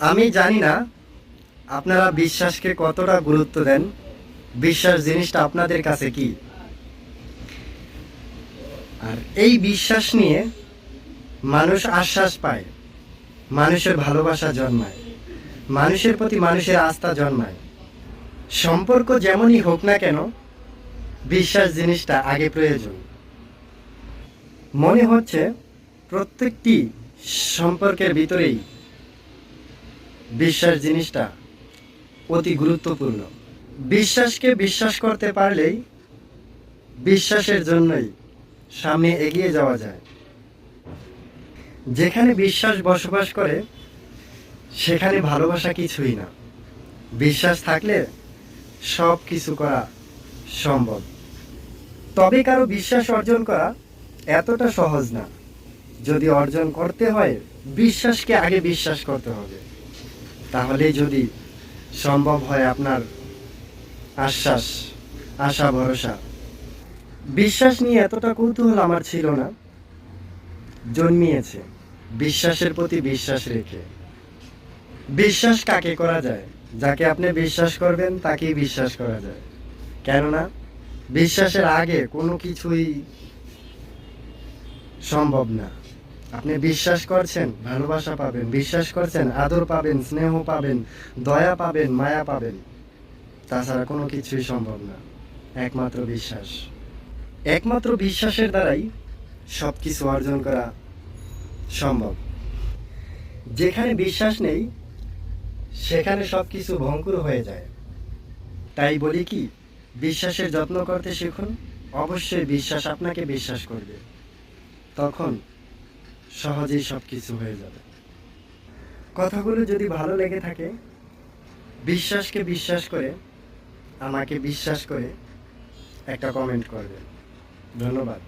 আমি জানি না আপনারা বিশ্বাসকে কতটা গুরুত্ব দেন, বিশ্বাস জিনিসটা আপনাদের কাছে কি? আর এই বিশ্বাস নিয়ে মানুষ আশ্বাস পায়, মানুষের ভালোবাসা জন্মায়, মানুষের প্রতি মানুষের আস্থা জন্মায়। সম্পর্ক যেমনই হোক না কেন, বিশ্বাস জিনিসটা আগে প্রয়োজন। মনে হচ্ছে প্রত্যেকটি সম্পর্কের ভিতরেই বিশ্বাস জিনিসটা অতি গুরুত্বপূর্ণ। বিশ্বাসকে বিশ্বাস করতে পারলেই বিশ্বাসের জন্যই সামনে এগিয়ে যাওয়া যায়। যেখানে বিশ্বাস বসবাস করে, সেখানে ভালোবাসা কিছুই না। বিশ্বাস থাকলে সব কিছু করা সম্ভব। তবে কারও বিশ্বাস অর্জন করা এতটা সহজ না। যদি অর্জন করতে হয়, বিশ্বাসকে আগে বিশ্বাস করতে হবে। তাহলে যদি সম্ভব হয় আপনার আশ্বাস, আশা, ভরসা। বিশ্বাস নিয়ে এতটা কৌতূহল আমার ছিল না। জন্মিয়েছে। বিশ্বাসের প্রতি বিশ্বাস রেখে। বিশ্বাস কাকে করা যায়? যাকে আপনি বিশ্বাস করবেন, তাকেই বিশ্বাস করা যায়। কেননা, বিশ্বাসের আগে কোনো কিছুই সম্ভব না। আপনি বিশ্বাস করছেন, ভালোবাসা পাবেন, বিশ্বাস করছেন, আদর পাবেন, স্নেহ পাবেন, দয়া পাবেন, মায়া পাবেন। তাছাড়া কোনো কিছুই সম্ভব না। একমাত্র বিশ্বাস। একমাত্র বিশ্বাসের দ্বারাই সব কিছু অর্জন করা সম্ভব। যেখানে বিশ্বাস নেই, সেখানে সব কিছু ভঙ্কুর হয়ে যায়। তাই বলি কি, বিশ্বাসের যত্ন করতে শিখুন। অবশ্যই বিশ্বাস আপনাকে বিশ্বাস করবে। তখন সহজেই সব কিছু হয়ে যাবে। কথাগুলো যদি ভালো লেগে থাকে, বিশ্বাসকে বিশ্বাস করে, আমাকে বিশ্বাস করে একটা কমেন্ট করবেন। ধন্যবাদ।